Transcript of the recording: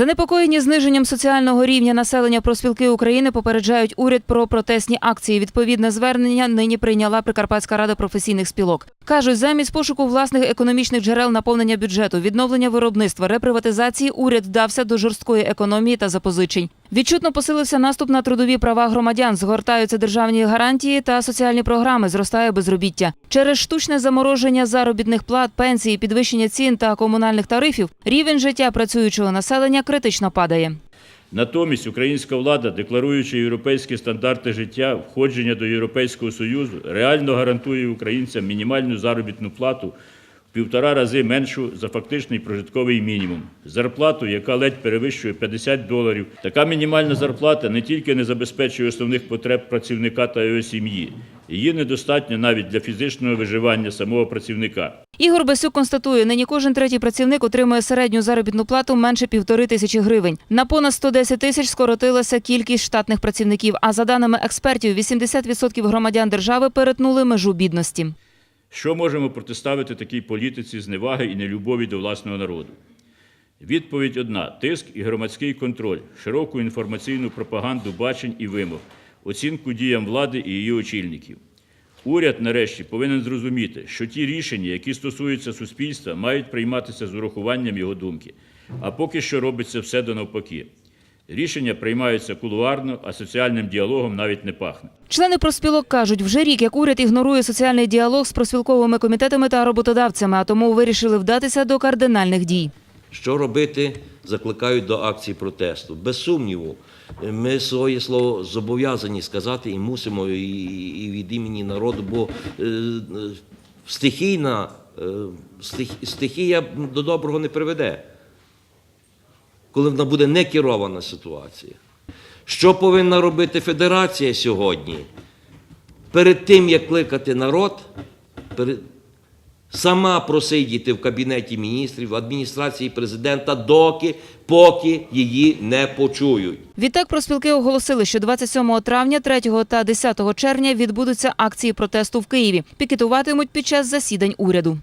Занепокоєні зниженням соціального рівня населення профспілки України попереджають уряд про протестні акції. Відповідне звернення нині прийняла Прикарпатська рада професійних спілок. Кажуть, замість пошуку власних економічних джерел наповнення бюджету, відновлення виробництва, реприватизації, уряд вдався до жорсткої економії та запозичень. Відчутно посилився наступ на трудові права громадян, згортаються державні гарантії та соціальні програми, зростає безробіття. Через штучне замороження заробітних плат, пенсії, підвищення цін та комунальних тарифів рівень життя працюючого населення критично падає. Натомість українська влада, декларуючи європейські стандарти життя, входження до Європейського Союзу, реально гарантує українцям мінімальну заробітну плату в півтора рази меншу за фактичний прожитковий мінімум. Зарплату, яка ледь перевищує 50 доларів. Така мінімальна зарплата не тільки не забезпечує основних потреб працівника та його сім'ї, її недостатньо навіть для фізичного виживання самого працівника. Ігор Басюк констатує, нині кожен третій працівник отримує середню заробітну плату менше півтори тисячі гривень. На понад 110 тисяч скоротилася кількість штатних працівників. А за даними експертів, 80% громадян держави перетнули межу бідності. Що можемо протиставити такій політиці зневаги і нелюбові до власного народу? Відповідь одна: тиск і громадський контроль, широку інформаційну пропаганду бачень і вимог, оцінку діям влади і її очільників. Уряд, нарешті, повинен зрозуміти, що ті рішення, які стосуються суспільства, мають прийматися з урахуванням його думки. А поки що робиться все до навпаки. Рішення приймаються кулуарно, а соціальним діалогом навіть не пахне. Члени профспілок кажуть, вже рік як уряд ігнорує соціальний діалог з профспілковими комітетами та роботодавцями, а тому вирішили вдатися до кардинальних дій. Що робити, закликають до акції протесту. Без сумніву, ми своє слово зобов'язані сказати і мусимо і, від імені народу, бо е, е, стихійна, е, стихія до доброго не приведе, коли вона буде не керована ситуація. Що повинна робити федерація сьогодні? Перед тим, як кликати народ, перед, сама просидіти в кабінеті міністрів, в адміністрації президента, доки, поки її не почують. Відтак профспілки оголосили, що 27 травня, 3 та 10 червня відбудуться акції протесту в Києві. Пікетуватимуть під час засідань уряду.